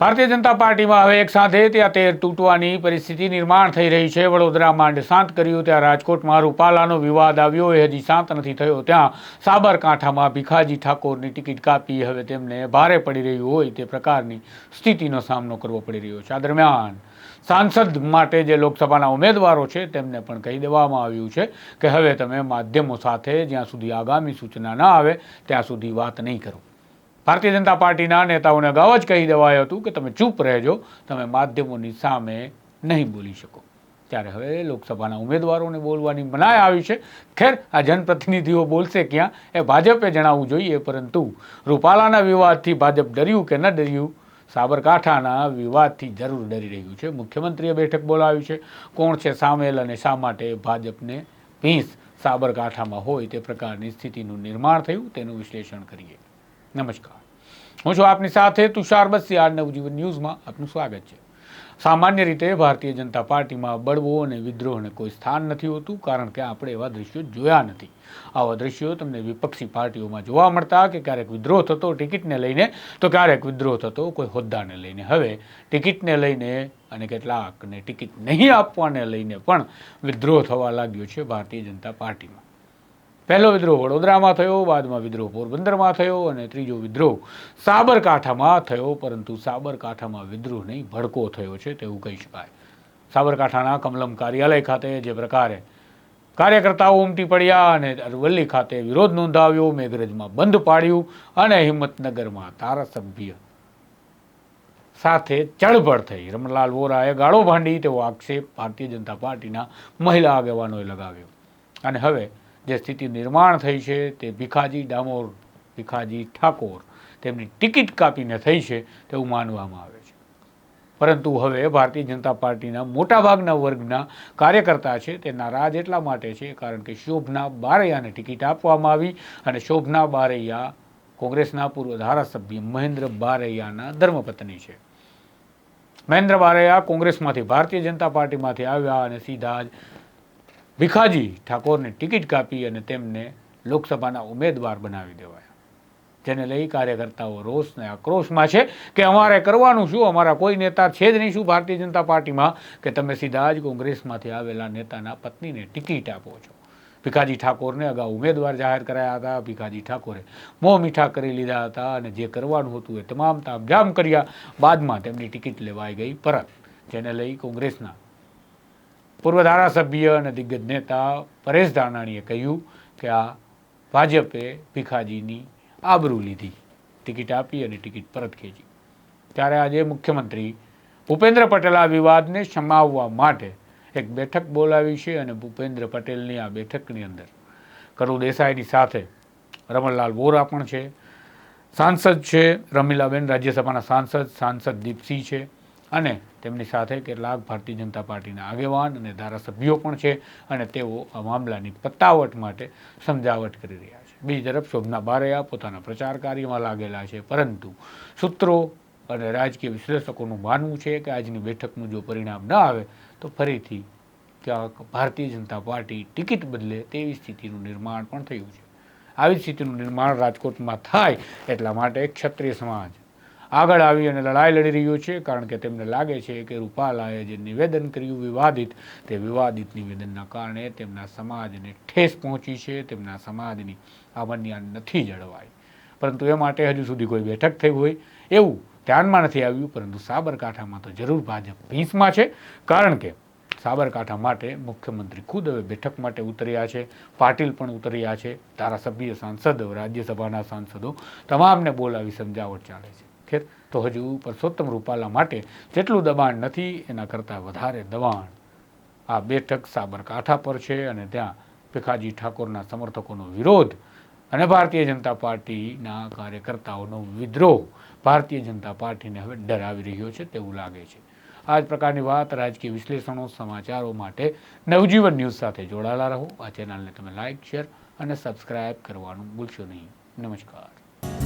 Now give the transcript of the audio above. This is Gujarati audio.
ભારતીય જનતા પાર્ટીમાં હવે એક સાથે ત્યાં તેર તૂટવાની પરિસ્થિતિ નિર્માણ થઈ રહી છે. વડોદરા માંડ શાંત કર્યું, ત્યાં રાજકોટમાં રૂપાલાનો વિવાદ આવ્યો. એ હજી શાંત નથી થયો. ત્યાં સાબરકાંઠામાં ભીખાજી ઠાકોરની ટિકિટ કાપી. હવે તેમને ભારે પડી રહ્યું હોય તે પ્રકારની સ્થિતિનો સામનો કરવો પડી રહ્યો છે. આ દરમિયાન સાંસદ માટે જે લોકસભાના ઉમેદવારો છે તેમને પણ કહી દેવામાં આવ્યું છે કે હવે તમે માધ્યમો સાથે જ્યાં સુધી આગામી સૂચના ન આવે, ત્યાં સુધી વાત નહીં કરો. ભારતીય જનતા પાર્ટીના નેતાઓને અગાઉ જ કહી દેવાયું હતું કે તમે ચૂપ રહેજો, તમે માધ્યમોની સામે નહીં બોલી શકો. ત્યારે હવે લોકસભાના ઉમેદવારોને બોલવાની મનાય આવી છે. ખેર, આ જનપ્રતિનિધિઓ બોલશે ક્યાં? એ ભાજપે જણાવવું જોઈએ, પરંતુ રૂપાલાના વિવાદથી ભાજપ ડર્યું કે ન ડર્યું? સાબરકાંઠાના વિવાદથી જરૂર ડરી રહ્યું છે. મુખ્યમંત્રીએ બેઠક બોલાવી છે. કોણ છે સામેલ અને શા માટે ભાજપને ભીંસ સાબરકાંઠામાં હોય તે પ્રકારની સ્થિતિનું નિર્માણ થયું? તેનું વિશ્લેષણ કરીએ. નમસ્કાર. હું છું આપની સાથે તુષાર બસિયાર નવજીવન ન્યૂઝમાં આપનું સ્વાગત છે. સામાન્ય રીતે ભારતીય જનતા પાર્ટીમાં બળવો અને વિદ્રોહને કોઈ સ્થાન નથી હોતું, કારણ કે આપણે એવા દ્રશ્યો જોયા નથી. આવા દ્રશ્યો તમને વિપક્ષી પાર્ટીઓમાં જોવા મળતા કે ક્યારેક વિદ્રોહ થતો ટિકિટને લઈને, તો ક્યારેક વિદ્રોહ થતો કોઈ હોદ્દાને લઈને. હવે ટિકિટને લઈને અને કેટલાકને ટિકિટ નહીં આપવાને લઈને પણ વિદ્રોહ થવા લાગ્યો છે ભારતીય જનતા પાર્ટીમાં. પહેલો વિદ્રોહ વડોદરામાં થયો, બાદમાં વિદ્રોહ પોરબંદરમાં થયો અને ત્રીજો વિદ્રોહ સાબરકાંઠામાં થયો. પરંતુ સાબરકાંઠામાં વિદ્રોહ નહીં, ભડકો થયો છે તેવું કહી શકાય સાબરકાંઠાના કમલમ કાર્યાલય ખાતે જે પ્રકારે કાર્યકર્તાઓ ઉમટી પડ્યા અને અરવલ્લી ખાતે વિરોધ નોંધાવ્યો, મેઘરજમાં બંધ પાડ્યું અને હિંમતનગરમાં ધારાસભ્ય સાથે ચળબળ થઈ. રમણલાલ વોરાએ ગાળો ભાંડી, તેવો આક્ષેપ ભારતીય જનતા પાર્ટીના મહિલા આગેવાનોએ લગાવ્યો. અને હવે જે સ્થિતિ નિર્માણ થઈ છે તે ભીખાજી ડામોર, ભીખાજી ઠાકોર તેમની ટિકિટ કાપીને થઈ છે તેવું માનવામાં આવે છે. પરંતુ હવે ભારતીય જનતા પાર્ટીના મોટાભાગના વર્ગના કાર્યકર્તા છે તે નારાજ એટલા માટે છે કારણ કે શોભના બારૈયાને ટિકિટ આપવામાં આવી અને શોભના બારૈયા કોંગ્રેસના પૂર્વ ધારાસભ્ય મહેન્દ્ર બારૈયાના ધર્મપત્ની છે. મહેન્દ્ર બારૈયા કોંગ્રેસમાંથી ભારતીય જનતા પાર્ટીમાંથી આવ્યા અને સીધા જ ભીખાજી ઠાકોરને ટિકિટ કાપી અને તેમને લોકસભાના ઉમેદવાર બનાવી દેવાયા. જેને લઈ કાર્યકર્તાઓ રોષ અને આક્રોશમાં છે કે અમારે કરવાનું શું? અમારા કોઈ નેતા છે જ નહીં શું ભારતીય જનતા પાર્ટીમાં? કે તમે સીધા જ કોંગ્રેસમાંથી આવેલા નેતાના પત્નીને ટિકિટ આપો છો. ભીખાજી ઠાકોરને અગાઉ ઉમેદવાર જાહેર કરાયા હતા. ભીખાજી ઠાકોરે મોં મીઠા કરી લીધા હતા અને જે કરવાનું હતું એ તમામ તામઝામ કર્યા. બાદમાં તેમની ટિકિટ લેવાઈ ગઈ પરત, જેને લઈ કોંગ્રેસના પૂર્વ ધારાસભ્ય અને દિગ્ગજ નેતા પરેશ ધાનાણીએ કહ્યું કે આ ભાજપે ભીખાજીની આબરૂ લીધી. ટિકિટ આપી અને ટિકિટ પરત ખેંચી. ત્યારે આજે મુખ્યમંત્રી ભૂપેન્દ્ર પટેલ આ વિવાદને સમાવવા માટે એક બેઠક બોલાવી છે અને ભૂપેન્દ્ર પટેલની આ બેઠકની અંદર કરુ દેસાઈની સાથે રમણલાલ વોરા પણ છે. સાંસદ છે, રમીલાબેન રાજ્યસભાના સાંસદ સાંસદ દીપસિંહ છે. અને તેમની સાથે કેટલાક ભારતીય જનતા પાર્ટીના આગેવાન અને ધારાસભ્યો પણ છે અને તેઓ આ મામલાની પતાવટ માટે સમજાવટ કરી રહ્યા છે. બીજી તરફ શોભના બારૈયા પોતાના પ્રચાર કાર્યમાં લાગેલા છે, પરંતુ સૂત્રો અને રાજકીય વિશ્લેષકોનું માનવું છે કે આજની બેઠકનું જો પરિણામ ન આવે, તો ફરીથી ક્યાંક ભારતીય જનતા પાર્ટી ટિકિટ બદલે તેવી સ્થિતિનું નિર્માણ પણ થયું છે. આવી સ્થિતિનું નિર્માણ રાજકોટમાં થાય એટલા માટે ક્ષત્રિય સમાજ આગળ આવી અને લડાઈ લડી રહ્યો છે, કારણ કે તેમને લાગે છે કે રૂપાલાએ જે નિવેદન કર્યું વિવાદિત, તે વિવાદિત નિવેદનના કારણે તેમના સમાજને ઠેસ પહોંચી છે, તેમના સમાજની અવન્યા નથી જળવાઈ. પરંતુ એ માટે હજુ સુધી કોઈ બેઠક થઈ હોય એવું ધ્યાનમાં નથી આવ્યું, પરંતુ સાબરકાંઠામાં તો જરૂર ભાજપ ભીંસમાં છે, કારણ કે સાબરકાંઠા માટે મુખ્યમંત્રી ખુદ હવે બેઠક માટે ઉતર્યા છે, પાટીલ પણ ઉતર્યા છે, ધારાસભ્ય, સાંસદો, રાજ્યસભાના સાંસદો, તમામને બોલાવી સમજાવટ ચાલે છે. ખેર, તો હજુ પરસોત્તમ રૂપાલા માટે જેટલું દબાણ નથી, એના કરતાં વધારે દબાણ. આ બેઠક સાબરકાંઠા પર છે અને ત્યાં ભીખાજી ઠાકોરના સમર્થકોનો વિરોધ અને ભારતીય જનતા પાર્ટીના કાર્યકર્તાઓનો વિદ્રોહ ભારતીય જનતા પાર્ટીને હવે ડરાવી રહ્યો છે તેવું લાગે છે. આ જ પ્રકારની વાત રાજકીય વિશ્લેષણો, સમાચારો માટે નવજીવન ન્યૂઝ સાથે જોડાયેલા રહો. આ ચેનલને તમે લાઇક શેર અને સબસ્ક્રાઇબ કરવાનું ભૂલશો નહીં. નમસ્કાર.